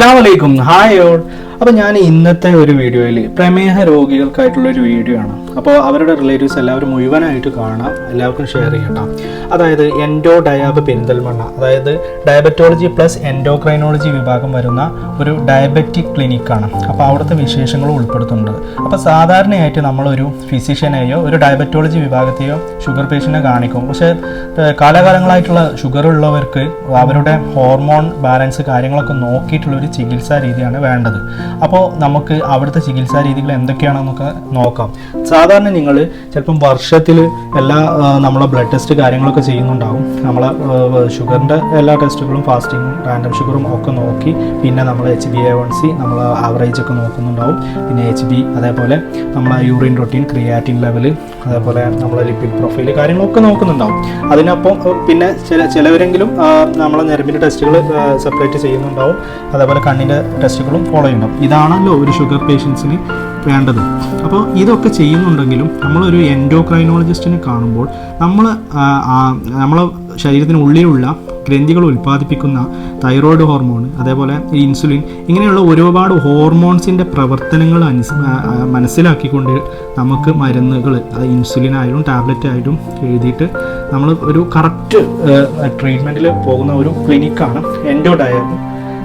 അസ്സാമലൈക്കും hi all അപ്പോൾ ഞാൻ ഇന്നത്തെ ഒരു വീഡിയോയിൽ പ്രമേഹ രോഗികൾക്കായിട്ടുള്ള ഒരു വീഡിയോ ആണ്. അപ്പോൾ അവരുടെ റിലേറ്റീവ്സ് എല്ലാവരും മുഴുവനായിട്ട് കാണാം. എല്ലാവർക്കും ഷെയർ ചെയ്യട്ടാം. അതായത് എൻഡോ ഡയാബ് പെരിന്തൽമണ്ണ അതായത് ഡയബറ്റോളജി പ്ലസ് എൻഡോക്രൈനോളജി വിഭാഗം വരുന്ന ഒരു ഡയബറ്റിക് ക്ലിനിക്കാണ് അപ്പോൾ അവിടുത്തെ വിശേഷങ്ങളും ഉൾപ്പെടുത്തുന്നുണ്ട്. അപ്പോൾ സാധാരണയായിട്ട് നമ്മളൊരു ഫിസിഷ്യനെയോ ഒരു ഡയബറ്റോളജി വിഭാഗത്തെയോ ഷുഗർ പേഷ്യനെ കാണിക്കും. പക്ഷേ കാലകാലങ്ങളായിട്ടുള്ള ഷുഗർ ഉള്ളവർക്ക് അവരുടെ ഹോർമോൺ ബാലൻസ് കാര്യങ്ങളൊക്കെ നോക്കിയിട്ടുള്ള ഒരു ചികിത്സാ രീതിയാണ് വേണ്ടത്. അപ്പോൾ നമുക്ക് അവിടുത്തെ ചികിത്സാ രീതികൾ എന്തൊക്കെയാണെന്നൊക്കെ നോക്കാം. സാധാരണ നിങ്ങൾ ചിലപ്പം വർഷത്തിൽ എല്ലാ നമ്മളെ ബ്ലഡ് ടെസ്റ്റ് കാര്യങ്ങളൊക്കെ ചെയ്യുന്നുണ്ടാവും. നമ്മളെ ഷുഗറിന്റെ എല്ലാ ടെസ്റ്റുകളും ഫാസ്റ്റിങ്ങും റാൻഡം ഷുഗറും ഒക്കെ നോക്കി പിന്നെ നമ്മൾ H B A one C നമ്മൾ ആവറേജ് ഒക്കെ നോക്കുന്നുണ്ടാവും. പിന്നെ എച്ച് ബി അതേപോലെ നമ്മളെ യൂറിൻ റൊട്ടീൻ ക്രിയാറ്റിൻ ലെവൽ അതേപോലെ നമ്മളെ ലിപ്പിഡ് പ്രൊഫൈൽ കാര്യങ്ങളൊക്കെ നോക്കുന്നുണ്ടാവും. അതിനൊപ്പം പിന്നെ ചില ചിലവരെങ്കിലും നമ്മളെ ഞരമ്പിന്റെ ടെസ്റ്റുകൾ സെപ്പറേറ്റ് ചെയ്യുന്നുണ്ടാവും. അതേപോലെ കണ്ണിന്റെ ടെസ്റ്റുകളും ഫോളോ ചെയ്യുന്നുണ്ടാവും. ഇതാണല്ലോ ഒരു ഷുഗർ പേഷ്യൻസിന് വേണ്ടത്. അപ്പോൾ ഇതൊക്കെ ചെയ്യുന്നുണ്ടെങ്കിലും നമ്മളൊരു എൻഡോക്രൈനോളജിസ്റ്റിനെ കാണുമ്പോൾ നമ്മൾ നമ്മളെ ശരീരത്തിനുള്ളിലുള്ള ഗ്രന്ഥികൾ ഉൽപ്പാദിപ്പിക്കുന്ന തൈറോയ്ഡ് ഹോർമോൺ അതേപോലെ ഇൻസുലിൻ ഇങ്ങനെയുള്ള ഒരുപാട് ഹോർമോൺസിന്റെ പ്രവർത്തനങ്ങൾ അനുസ മനസ്സിലാക്കിക്കൊണ്ട് നമുക്ക് മരുന്നുകൾ അത് ഇൻസുലിൻ ആയാലും ടാബ്ലറ്റ് ആയാലും എഴുതിയിട്ട് നമ്മൾ ഒരു കറക്റ്റ് ട്രീറ്റ്മെന്റിൽ പോകുന്ന ഒരു ക്ലിനിക്കാണ് എൻഡോ ഡയബ്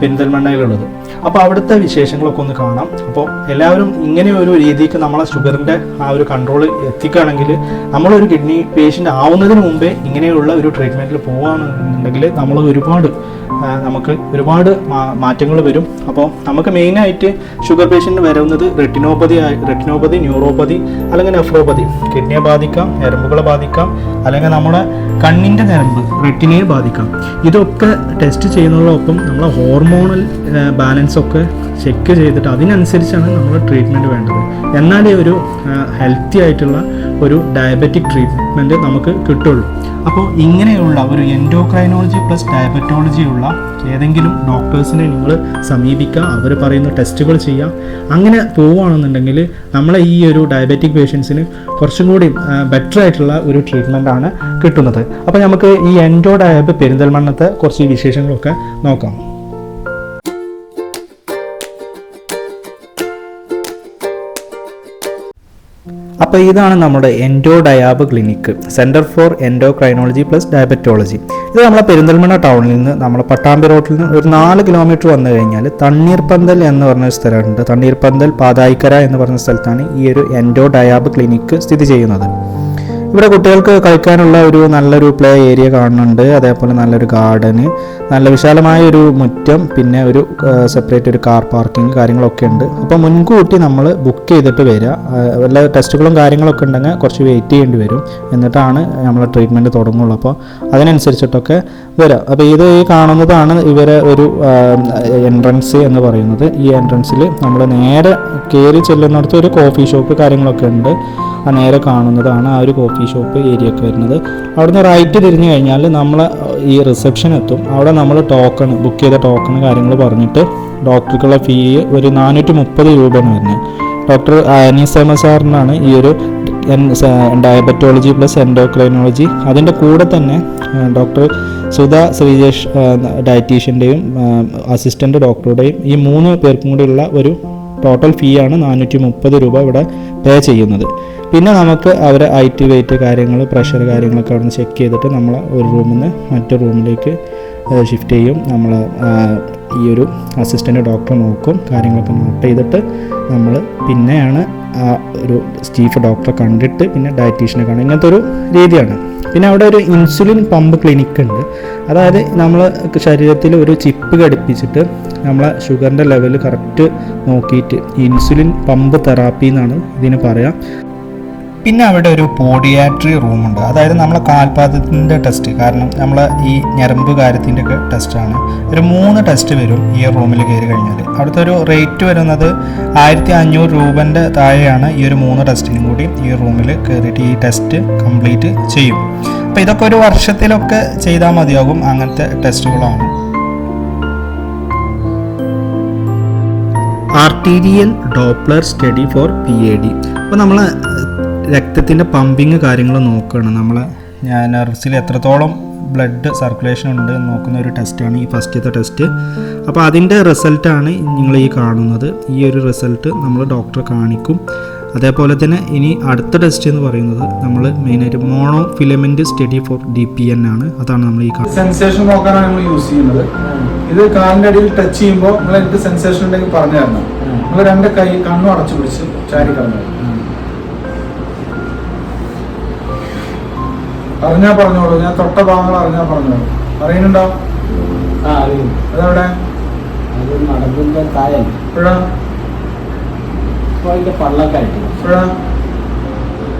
പെരിന്തൽമണ്ണയിലുള്ളത്. അപ്പോൾ അവിടുത്തെ വിശേഷങ്ങളൊക്കെ ഒന്ന് കാണാം. അപ്പോൾ എല്ലാവരും ഇങ്ങനെ ഒരു രീതിക്ക് നമ്മളെ ഷുഗറിന്റെ ആ ഒരു കൺട്രോൾ എത്തിക്കുകയാണെങ്കിൽ നമ്മളൊരു കിഡ്നി പേഷ്യന്റ് ആവുന്നതിന് മുമ്പേ ഇങ്ങനെയുള്ള ഒരു ട്രീറ്റ്മെന്റിൽ പോവുകയാണെന്നുണ്ടെങ്കിൽ നമ്മൾ ഒരുപാട് നമുക്ക് ഒരുപാട് മാറ്റങ്ങൾ വരും. അപ്പോൾ നമുക്ക് മെയിനായിട്ട് ഷുഗർ പേഷ്യന്റ് വരുന്നത് റെറ്റിനോപ്പതി റെറ്റിനോപ്പതി ന്യൂറോപ്പതി അല്ലെങ്കിൽ നെഫ്രോപ്പതി കിഡ്നിയെ ബാധിക്കാം ഞരമ്പുകളെ ബാധിക്കാം അല്ലെങ്കിൽ നമ്മുടെ കണ്ണിന്റെ ഞരമ്പ് റെറ്റിനയെ ബാധിക്കാം. ഇതൊക്കെ ടെസ്റ്റ് ചെയ്യുന്നതോടൊപ്പം നമ്മളെ ഹോർമോണൽ ബാലൻസ് ഒക്കെ ചെക്ക് ചെയ്തിട്ട് അതിനനുസരിച്ചാണ് നമ്മൾ ട്രീറ്റ്മെന്റ് വേണ്ടത്. എന്നാലേ ഒരു ഹെൽത്തി ആയിട്ടുള്ള ഒരു ഡയബറ്റിക് ട്രീറ്റ്മെന്റ് നമുക്ക് കിട്ടുള്ളൂ. അപ്പോൾ ഇങ്ങനെയുള്ള ഒരു എൻഡോക്രൈനോളജി പ്ലസ് ഡയബറ്റോളജി ഉള്ള ഏതെങ്കിലും ഡോക്ടേഴ്സിനെ നിങ്ങൾ സമീപിക്കുക അവർ പറയുന്ന ടെസ്റ്റുകൾ ചെയ്യുക. അങ്ങനെ പോവുകയാണെന്നുണ്ടെങ്കിൽ നമ്മളെ ഈ ഒരു ഡയബറ്റിക് പേഷ്യൻസിന് കുറച്ചും കൂടി ബെറ്റർ ആയിട്ടുള്ള ഒരു ട്രീറ്റ്മെന്റ് ആണ് കിട്ടുന്നത്. അപ്പോൾ നമുക്ക് ഈ എൻഡോ ഡയബ് പെരിന്തൽമണ്ണത്തെ കുറച്ച് വിശേഷങ്ങളൊക്കെ നോക്കാം. അപ്പോൾ ഇതാണ് നമ്മുടെ Endo Diab clinic centre for endocrinology plus diabetology ഇത് നമ്മളെ പെരിന്തൽമണ്ണ ടൗണിൽ നിന്ന് നമ്മളെ പട്ടാമ്പി റോഡിൽ നിന്ന് ഒരു നാല് കിലോമീറ്റർ വന്നു കഴിഞ്ഞാൽ തണ്ണീർപ്പന്തൽ എന്ന് പറഞ്ഞ സ്ഥലമുണ്ട്. തണ്ണീർപ്പന്തൽ പാതായിക്കര എന്ന് പറഞ്ഞ സ്ഥലത്താണ് ഈ ഒരു എൻഡോ ഡയാബ് ക്ലിനിക്ക് സ്ഥിതി ചെയ്യുന്നത്. ഇവിടെ കുട്ടികൾക്ക് കളിക്കാനുള്ള ഒരു നല്ലൊരു പ്ലേ ഏരിയ കാണുന്നുണ്ട്. അതേപോലെ നല്ലൊരു ഗാർഡന് നല്ല വിശാലമായ ഒരു മുറ്റം പിന്നെ ഒരു സെപ്പറേറ്റ് ഒരു കാർ പാർക്കിംഗ് കാര്യങ്ങളൊക്കെ ഉണ്ട്. അപ്പോൾ മുൻകൂട്ടി നമ്മൾ ബുക്ക് ചെയ്തിട്ട് വരിക വല്ല ടെസ്റ്റുകളും കാര്യങ്ങളൊക്കെ ഉണ്ടെങ്കിൽ കുറച്ച് വെയിറ്റ് ചെയ്യേണ്ടി വരും. എന്നിട്ടാണ് നമ്മൾ ട്രീറ്റ്മെന്റ് തുടങ്ങുള്ളൂ. അപ്പോൾ അതിനനുസരിച്ചിട്ടൊക്കെ വരിക അപ്പോൾ ഇത് ഈ കാണുന്നതാണ് ഇവരെ ഒരു എൻട്രൻസ് എന്ന് പറയുന്നത്. ഈ എൻട്രൻസിൽ നമ്മൾ നേരെ കയറി ചെല്ലുന്നിടത്ത് ഒരു കോഫി ഷോപ്പ് കാര്യങ്ങളൊക്കെ ഉണ്ട്. ആ നേരെ കാണുന്നതാണ് ആ ഒരു കോഫി ഷോപ്പ് ഏരിയ ഒക്കെ വരുന്നത്. അവിടുന്ന് റൈറ്റ് തിരിഞ്ഞു കഴിഞ്ഞാൽ നമ്മൾ ഈ റിസപ്ഷൻ എത്തും. അവിടെ നമ്മൾ ടോക്കൺ ബുക്ക് ചെയ്ത ടോക്കൺ കാര്യങ്ങൾ പറഞ്ഞിട്ട് ഡോക്ടർക്കുള്ള ഫീ ഒരു നാനൂറ്റി മുപ്പത് രൂപയാണ് വരുന്നത്. ഡോക്ടർ അനീസമ സാറിനാണ് ഈ ഒരു ഡയബറ്റോളജി പ്ലസ് എൻഡോക്രൈനോളജി അതിന്റെ കൂടെ തന്നെ ഡോക്ടർ സുധ ശ്രീജേഷ് ഡയറ്റീഷ്യന്റെയും അസിസ്റ്റന്റ് ഡോക്ടറുടെയും ഈ മൂന്ന് പേർക്കും കൂടിയുള്ള ഒരു ടോട്ടൽ ഫീ ആണ് നാനൂറ്റി മുപ്പത് രൂപ ഇവിടെ പേ ചെയ്യുന്നത്. പിന്നെ നമുക്ക് അവരെ ഹൈറ്റ് വെയിറ്റ് കാര്യങ്ങൾ പ്രഷർ കാര്യങ്ങളൊക്കെ അവിടെ നിന്ന് ചെക്ക് ചെയ്തിട്ട് നമ്മൾ ഒരു റൂമിൽ നിന്ന് മറ്റൊരു റൂമിലേക്ക് ഷിഫ്റ്റ് ചെയ്യും. നമ്മൾ ഈ ഒരു അസിസ്റ്റന്റ് ഡോക്ടർ നോക്കും കാര്യങ്ങളൊക്കെ നോട്ട് ചെയ്തിട്ട് നമ്മൾ പിന്നെയാണ് ആ ഒരു സ്റ്റീഫ് ഡോക്ടറെ കണ്ടിട്ട് പിന്നെ ഡയറ്റീഷ്യനെ കാണും. ഇങ്ങനത്തെ ഒരു രീതിയാണ്. പിന്നെ അവിടെ ഒരു ഇൻസുലിൻ പമ്പ് ക്ലിനിക്ക് ഉണ്ട്. അതായത് നമ്മൾ ശരീരത്തിൽ ഒരു ചിപ്പ് ഘടിപ്പിച്ചിട്ട് നമ്മളെ ഷുഗറിന്റെ ലെവൽ കറക്റ്റ് നോക്കിയിട്ട് ഇൻസുലിൻ പമ്പ് തെറാപ്പി എന്നാണ് ഇതിന് പറയാം. പിന്നെ അവിടെ ഒരു പോഡിയാട്രി റൂമുണ്ട് അതായത് നമ്മളെ കാൽപാദത്തിന്റെ ടെസ്റ്റ് കാരണം നമ്മൾ ഈ ഞരമ്പ് കാര്യത്തിന്റെ ഒക്കെ ടെസ്റ്റാണ് ഒരു മൂന്ന് ടെസ്റ്റ് വരും ഈ റൂമിൽ കയറി കഴിഞ്ഞാൽ അവിടുത്തെ ഒരു റേറ്റ് വരുന്നത് ആയിരത്തി അഞ്ഞൂറ് രൂപന്റെ താഴെയാണ് ഈ ഒരു മൂന്ന് ടെസ്റ്റിനും കൂടി ഈ റൂമിൽ കയറിയിട്ട് ഈ ടെസ്റ്റ് കംപ്ലീറ്റ് ചെയ്യും. അപ്പോൾ ഇതൊക്കെ ഒരു വർഷത്തിലൊക്കെ ചെയ്താൽ മതിയാകും അങ്ങനത്തെ ടെസ്റ്റുകളാണ് arterial doppler study for P A D അപ്പോൾ നമ്മൾ രക്തത്തിന്റെ പമ്പിങ് കാര്യങ്ങൾ നോക്കുകയാണ് നമ്മൾ ഞാൻ നെർവ്സിൽ എത്രത്തോളം ബ്ലഡ് സർക്കുലേഷൻ ഉണ്ട് എന്ന് നോക്കുന്ന ഒരു ടെസ്റ്റാണ് ഈ ഫസ്റ്റത്തെ ടെസ്റ്റ് അപ്പോൾ അതിന്റെ റിസൾട്ടാണ് നിങ്ങൾ ഈ കാണുന്നത്. ഈ ഒരു റിസൾട്ട് നമ്മൾ ഡോക്ടറെ കാണിക്കും. അതേപോലെ തന്നെ ഇനി അടുത്ത ടെസ്റ്റ് എന്ന് പറയുന്നത് നമ്മൾ മെയിനായിട്ട് monofilament study for D P N ആണ്. അതാണ് നമ്മൾ ഈ കാണുന്നത്. സെൻസേഷൻ നോക്കാനാണ് നമ്മൾ യൂസ് ചെയ്യുന്നത്. ഇത് കാലിന്റെ അടിയിൽ ടച്ച് ചെയ്യുമ്പോൾ നിങ്ങൾ എനിക്ക് സെൻസേഷൻ ഉണ്ടെങ്കിൽ പറഞ്ഞു തരണം. നിങ്ങൾ രണ്ട് കൈ കണ്ണും അടച്ചു പിടിച്ച് ചാരി കിടന്നു അറിഞ്ഞാ പറഞ്ഞോളൂ. ഞാൻ തൊട്ട ഭാഗങ്ങൾ അറിഞ്ഞാ പറഞ്ഞോളൂ. അറിയുന്നുണ്ടോ? ആ അതെവിടെ? അതിന്റെ പള്ളക്കായിട്ട് ഇപ്പോഴാ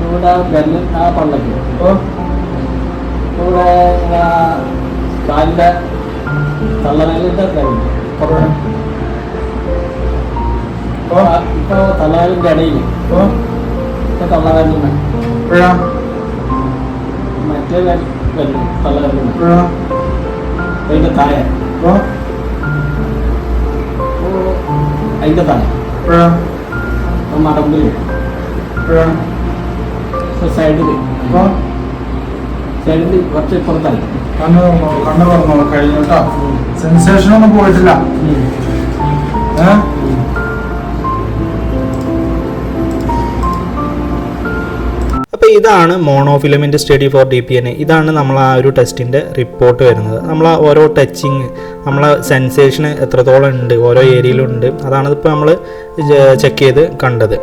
ഇവിടെ ബെല്ല് ആ പള്ളക്ക്. ഇപ്പോ ഇവിടെ കാലിന്റെ തള്ളവേലിന്റെ ഇടയിൽ ഇപ്പോ തള്ളവേലിന് അതിന്റെ താഴെ ഇപ്പോ ഇപ്പൊ അതിന്റെ താഴെ ഇപ്പോഴാ ഇപ്പൊ മടമ്പിൽ ഇപ്പോഴാ ഇപ്പൊ സൈഡിൽ ഇപ്പോ സൈഡിൽ കുറച്ച് ഇപ്പുറത്തായി കണ്ണ് തുറന്നോളൂ കണ്ണ് തുറന്നോളൂ കഴിഞ്ഞു കേട്ടോ. സെൻസേഷൻ ഒന്നും പോയിട്ടില്ല. ഏഹ് അപ്പോൾ ഇതാണ് monofilament study for D P N ഇതാണ് നമ്മൾ ആ ഒരു ടെസ്റ്റിന്റെ റിപ്പോർട്ട് വരുന്നത്. നമ്മൾ ഓരോ ടച്ചിങ് നമ്മളെ സെൻസേഷൻ എത്രത്തോളം ഉണ്ട് ഓരോ ഏരിയയിലുണ്ട് അതാണ് ഇപ്പോൾ നമ്മൾ ചെക്ക് ചെയ്ത് കണ്ടത്.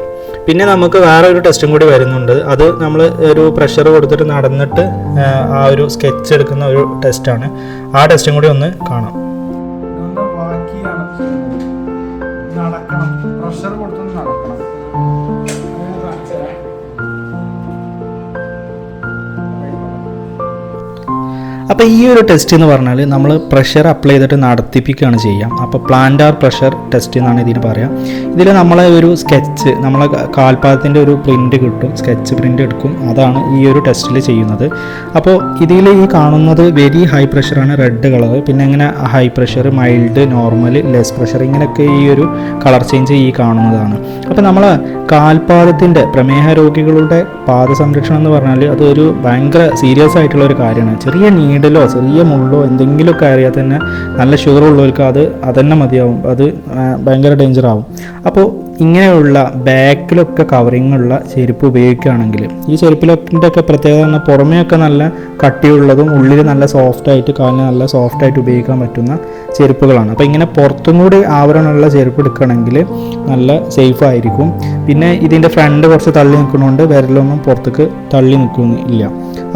പിന്നെ നമുക്ക് വേറെ ഒരു ടെസ്റ്റും കൂടി വരുന്നുണ്ട്. അത് നമ്മൾ ഒരു പ്രഷർ കൊടുത്തിട്ട് നടന്നിട്ട് ആ ഒരു സ്കെച്ച് എടുക്കുന്ന ഒരു ടെസ്റ്റാണ്. ആ ടെസ്റ്റും കൂടി ഒന്ന് കാണാം. അപ്പോൾ ഈ ഒരു ടെസ്റ്റ് എന്ന് പറഞ്ഞാൽ നമ്മൾ പ്രഷർ അപ്ലൈ ചെയ്തിട്ട് നടത്തിപ്പിക്കുകയാണ് ചെയ്യാം. അപ്പോൾ പ്ലാന്റാർ പ്രഷർ ടെസ്റ്റ് എന്നാണ് ഇതിന് പറയാം. ഇതിൽ നമ്മളെ ഒരു സ്കെച്ച് നമ്മളെ കാൽപാദത്തിന്റെ ഒരു പ്രിന്റ് കിട്ടും സ്കെച്ച് പ്രിന്റ് എടുക്കും. അതാണ് ഈ ഒരു ടെസ്റ്റിൽ ചെയ്യുന്നത്. അപ്പോൾ ഇതിൽ ഈ കാണുന്നത് വെരി ഹൈ പ്രഷറാണ് റെഡ് കളർ പിന്നെ ഇങ്ങനെ high pressure mild normal less pressure ഇങ്ങനെയൊക്കെ ഈ ഒരു കളർ ചേഞ്ച് ഈ കാണുന്നതാണ്. അപ്പോൾ നമ്മൾ കാൽപാദത്തിന്റെ പ്രമേഹ രോഗികളുടെ പാദ സംരക്ഷണം എന്ന് പറഞ്ഞാൽ അതൊരു ഭയങ്കര സീരിയസ് ആയിട്ടുള്ള ഒരു കാര്യമാണ്. ചെറിയ നീഡലോ ചെറിയ മുള്ളോ എന്തെങ്കിലുമൊക്കെ അറിയാൽ തന്നെ നല്ല ഷുഗർ ഉള്ളവർക്ക് അത് അതന്നെ മതിയാവും. അത് ഭയങ്കര ഡേഞ്ചർ ആവും. അപ്പോൾ ഇങ്ങനെയുള്ള ബാക്കിലൊക്കെ കവറിങ്ങുള്ള ചെരുപ്പ് ഉപയോഗിക്കുകയാണെങ്കിൽ ഈ ചെരുപ്പിലൊക്കെ പ്രത്യേകത പറഞ്ഞാൽ പുറമേയൊക്കെ നല്ല കട്ടിയുള്ളതും ഉള്ളിൽ നല്ല സോഫ്റ്റ് ആയിട്ട് കാലിന് നല്ല സോഫ്റ്റ് ആയിട്ട് ഉപയോഗിക്കാൻ പറ്റുന്ന ചെരുപ്പുകളാണ്. അപ്പോൾ ഇങ്ങനെ പുറത്തും കൂടി ആവരണമുള്ള ചെരുപ്പ് എടുക്കുകയാണെങ്കിൽ നല്ല സേഫ് ആയിരിക്കും. പിന്നെ ഇതിന്റെ ഫ്രണ്ട് കുറച്ച് തള്ളി നിൽക്കുന്നതുകൊണ്ട് വിരലൊന്നും പുറത്തേക്ക് തള്ളി നിൽക്കുന്നില്ല.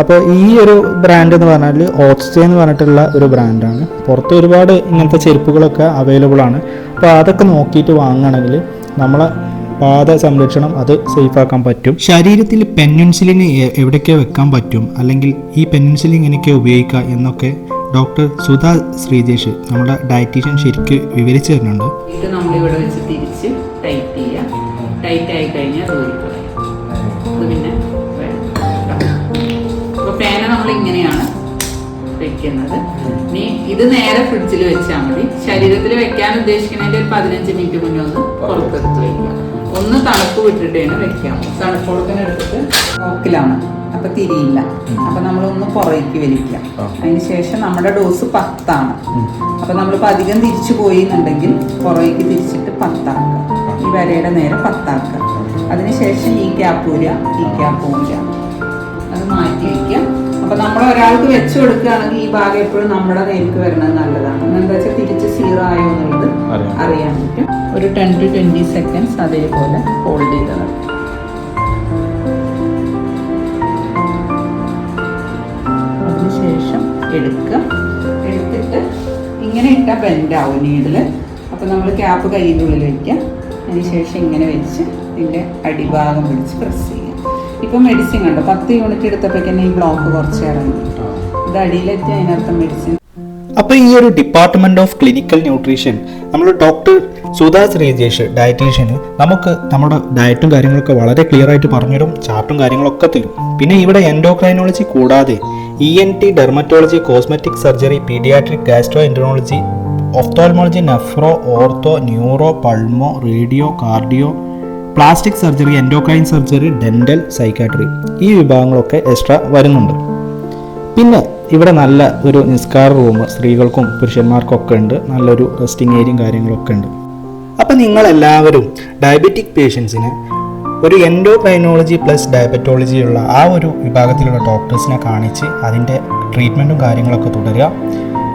അപ്പോൾ ഈ ഒരു ബ്രാൻഡ് എന്ന് പറഞ്ഞാൽ ഓക്സ്റ്റേ എന്ന് പറഞ്ഞിട്ടുള്ള ഒരു ബ്രാൻഡാണ് പുറത്ത് ഒരുപാട് ഇങ്ങനത്തെ ചെരുപ്പുകളൊക്കെ അവൈലബിൾ ആണ്. അപ്പോൾ അതൊക്കെ നോക്കിയിട്ട് വാങ്ങുകയാണെങ്കിൽ നമ്മളെ പാത സംരക്ഷണം അത് സേഫാക്കാൻ പറ്റും. ശരീരത്തിൽ പെൻയുൻസിലിന് എവിടെയൊക്കെ വെക്കാൻ പറ്റും? അല്ലെങ്കിൽ ഈ പെൻയുൻസിലിൻ എങ്ങനെയൊക്കെ ഉപയോഗിക്കുക എന്നൊക്കെ ഡോക്ടർ സുധാ ശ്രീജേഷ് നമ്മുടെ ഡയറ്റീഷ്യൻ ശരിക്ക് വിവരിച്ചു തരുന്നുണ്ട്. ഇത് നമ്മളിവിടെ വെച്ച് തിരിച്ച് ടൈറ്റ് ചെയ്യാം. ടൈറ്റ് ആയി കഴിഞ്ഞാൽ വെക്കുന്നത് ഇനി ഇത് നേരെ ഫ്രിഡ്ജിൽ വെച്ചാൽ മതി. ശരീരത്തിൽ വെക്കാൻ ഉദ്ദേശിക്കുന്നതിന്റെ ഒരു പതിനഞ്ച് മിനിറ്റ് മുന്നേ ഒന്ന് പുറത്തെടുത്ത് വെക്കുക. ഒന്ന് തണുപ്പ് വിട്ടിട്ടേണ് വെക്കാം. തണുപ്പ് കൊടുക്കാൻ എടുത്തിട്ട് നോക്കിലാണ് അപ്പൊ തിരിയില്ല. അപ്പൊ നമ്മളൊന്ന് പുറകേക്ക് വലിക്കാം അതിന് ശേഷം നമ്മുടെ ഡോസ് പത്താണ്. അപ്പൊ നമ്മളിപ്പോ അധികം തിരിച്ചു പോയി എന്നുണ്ടെങ്കിൽ പുറകേക്ക് തിരിച്ചിട്ട് പത്താക്കുക. ഈ വരയുടെ നേരെ പത്താക്കുക. അതിനുശേഷം ഈ ക്യാപ്പൂല ഈ ക്യാപ്പൂല അത് മാറ്റി വയ്ക്കുക അപ്പൊ നമ്മൾ ഒരാൾക്ക് വെച്ചു കൊടുക്കുകയാണെങ്കിൽ ഈ ഭാഗം എപ്പോഴും നമ്മുടെ നേർക്ക് വരണത് നല്ലതാണ്. എന്താ വെച്ചാൽ തിരിച്ച് സീറോ ആയോ എന്നുള്ളത് അറിയാൻ പറ്റും. ഒരു ടെൻ ടു ട്വന്റി സെക്കൻഡ്സ് അതേപോലെ ഹോൾഡ് ചെയ്ത് അതിനുശേഷം എടുക്കുക. എടുത്തിട്ട് ഇങ്ങനെ ഇട്ടാൽ ആവും നീഡിൽ അപ്പൊ നമ്മൾ ക്യാപ്പ് കയ്യിന്റെ ഉള്ളിൽ അതിനുശേഷം ഇങ്ങനെ വെച്ച് ഇതിന്റെ അടിഭാഗം പിടിച്ച് പ്രസ് ചെയ്യുക. ഇപ്പൊ മെഡിസിൻ കണ്ടോ? പത്ത് യൂണിറ്റ് എടുത്തപ്പോഴേക്കും ഈ ബ്ലോക്ക് കുറച്ച് ഇറങ്ങി. ഇത് അടിയിലെത്തി അതിനർത്ഥം മെഡിസിൻ അപ്പോൾ ഈ ഒരു ഡിപ്പാർട്ട്മെന്റ് ഓഫ് ക്ലിനിക്കൽ ന്യൂട്രീഷൻ നമ്മൾ ഡോക്ടർ സുധാ രേജേഷ് ഡയറ്റീഷ്യന് നമുക്ക് നമ്മുടെ ഡയറ്റും കാര്യങ്ങളൊക്കെ വളരെ ക്ലിയർ ആയിട്ട് പറഞ്ഞുതരും ചാർട്ടും കാര്യങ്ങളൊക്കെ തരും. പിന്നെ ഇവിടെ എൻഡോക്രൈനോളജി കൂടാതെ E N T dermatology cosmetic surgery paediatric gastroenterology ophthalmology nephro ortho neuro pulmo radio cardio plastic surgery endocrine surgery dental psychiatry ഈ വിഭാഗങ്ങളൊക്കെ എക്സ്ട്രാ വരുന്നുണ്ട്. പിന്നെ ഇവിടെ നല്ല ഒരു നിസ്കാര റൂം സ്ത്രീകൾക്കും പുരുഷന്മാർക്കൊക്കെ ഉണ്ട്. നല്ലൊരു റെസ്റ്റിംഗ് ഏരിയയും കാര്യങ്ങളൊക്കെ ഉണ്ട്. അപ്പം നിങ്ങളെല്ലാവരും ഡയബറ്റിക് പേഷ്യൻസിന് ഒരു എൻഡോക്രൈനോളജി പ്ലസ് ഡയബറ്റോളജിയുള്ള ആ ഒരു വിഭാഗത്തിലുള്ള ഡോക്ടേഴ്സിനെ കാണിച്ച് അതിന്റെ ട്രീറ്റ്മെന്റും കാര്യങ്ങളൊക്കെ തുടരുക.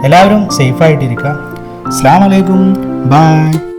എല്ലാവരും സേഫായിട്ടിരിക്കുക അസ്സാം വലൈക്കും ബൈ